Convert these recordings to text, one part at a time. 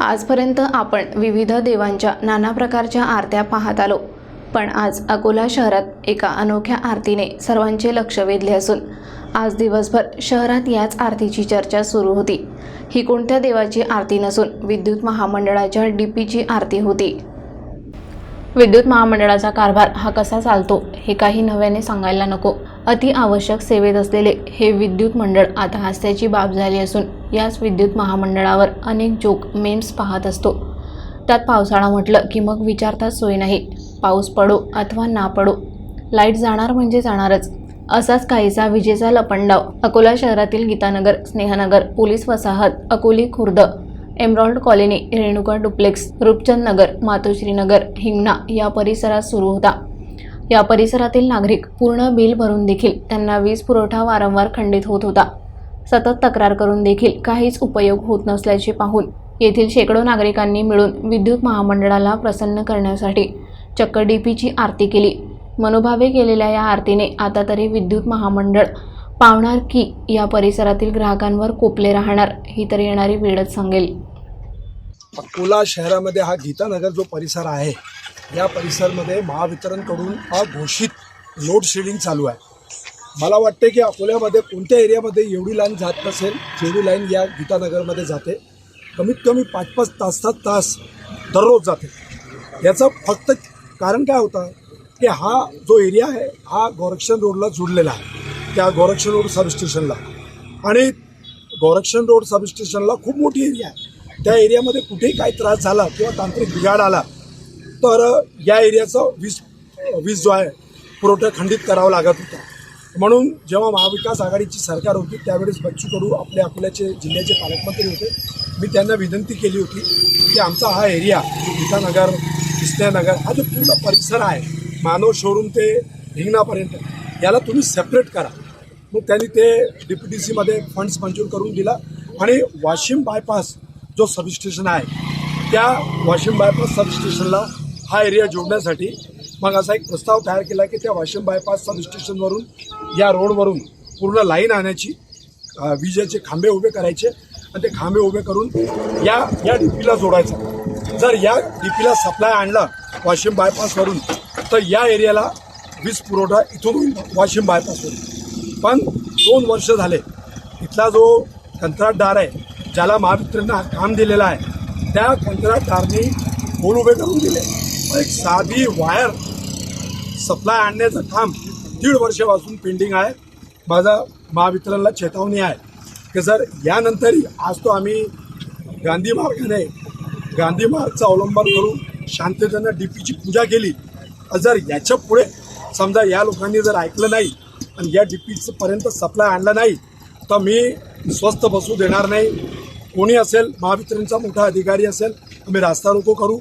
आजपर्यंत आपण विविध देवांच्या नाना प्रकारच्या आरत्या पाहत आलो. पण आज अकोला शहरात एका अनोख्या आरतीने सर्वांचे लक्ष वेधले असून आज दिवसभर शहरात याच आरतीची चर्चा सुरू होती. ही कोणत्या देवाची आरती नसून विद्युत महामंडळाच्या डी पीची आरती होती. विद्युत महामंडळाचा कारभार हा कसा चालतो हे काही नव्याने सांगायला नको. अति आवश्यक सेवेत असलेले हे विद्युत मंडळ आता हास्याची बाब झाली असून याच विद्युत महामंडळावर अनेक जोक मेम्स पाहत असतो. त्यात पावसाळा म्हटलं की मग विचारताच सोय नाही. पाऊस पडो अथवा ना पडो लाइट जाणार म्हणजे जाणारच. असाच काहीसा विजेचा लपंडाव. अकोला शहरातील गीतानगर स्नेहनगर पोलीस वसाहत Akoli Khurd Emerald colony Renuka duplex Roopchand Nagar Matoshree Nagar Hingna या परिसरात सुरू होता. या परिसरातील नागरिक पूर्ण बिल भरून देखील त्यांना वीज पुरवठा वारंवार खंडित होत होता. सतत तक्रार करून देखील काहीच उपयोग होत नसल्याचे पाहून येथील शेकडो नागरिकांनी मिळून विद्युत महामंडळाला प्रसन्न करण्यासाठी चक्क डीपीची आरती केली. मनोभावे केलेल्या या आरतीने आता तरी विद्युत महामंडळ पावणार की या परिसरातील ग्राहकांवर कोपले राहणार ही तर येणारी वेळच सांगेल. अकोला शहरामध्ये हा गीतानगर जो परिसर आहे या परिसरमध्ये महावितरणकडून अघोषित लोड शेडिंग चालू आहे. मला वाटते की अकोल्यामध्ये कोणत्या एरियामध्ये एवढी लाईन जात नसेल जेवढी लाईन या गीतानगरमध्ये जाते कमीत कमी पाच पाच तास तास तास दररोज जाते. याचं फक्त कारण काय होतं की हा जो एरिया आहे हा गोरक्षण रोडला जुडलेला आहे. त्या गोरक्षण रोड सबस्टेशनला आणि गोरक्षण रोड सबस्टेशनला खूप मोठी एरिया आहे. त्या एरियामध्ये कुठेही काही त्रास झाला किंवा तांत्रिक बिघाड आला तर या एरियाचा वीज वीज जो आहे पुरवठा खंडित करावा लागत होता. म्हणून जेव्हा महाविकास आघाडीची सरकार होती त्यावेळेस बच्चू कडू आपले अकोल्याचे जिल्ह्याचे पालकमंत्री होते. मी त्यांना विनंती केली होती की आमचा हा एरिया गीतानगर कृष्णानगर हा जो पूर्ण परिसर आहे मानव शोरूम ते हिंगणापर्यंत याला तुम्ही सेपरेट करा. मग त्यांनी ते डी पी टी सीमध्ये फंड्स मंजूर करून दिला. आणि वाशिम बायपास जो सबस्टेशन आहे त्या वाशिम बायपास सबस्टेशनला हा एरिया जोडण्यासाठी मग असा एक प्रस्ताव तयार केला की त्या वाशिम बायपास सबस्टेशनवरून या रोडवरून पूर्ण लाईन आणायची विजेचे खांबे उभे करायचे आणि ते खांबे उभे करून या या डीपीला जोडायचं. जर या डीपीला सप्लाय आणला वाशिम बायपासवरून तर या एरियाला वीज पुरवठा इथून होईल वाशिम बायपासवरून पण दोन वर्ष झाले इथला जो कंत्राटदार आहे ज्याला महावितरणनं हा काम दिलेलं आहे त्या कंत्राटदारने पोल उभे करून दिले? एक साधी वायर सप्लाय आणण्याचं काम दीड वर्षापासून पेंडिंग आहे. माझा महावितरणला चेतावणी आहे की जर यानंतरही आज तो आम्ही गांधी मार्गाने गांधी मार्गचा अवलंबन करून शांततेनं डी पीची पूजा केली जर याच्यापुढे समजा या लोकांनी जर ऐकलं नाही आणि या डी पर्यंत सप्लाय आणला नाही तर मी स्वस्त बसू देणार नाही. कोणी असेल महावितरणचा मोठा अधिकारी असेल आम्ही रास्ता रोको करू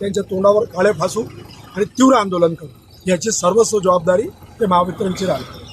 त्यांच्या तोंडावर काळे फासू आणि तीव्र आंदोलन करू. याची सर्वस्व जबाबदारी ते महावितरणची राहील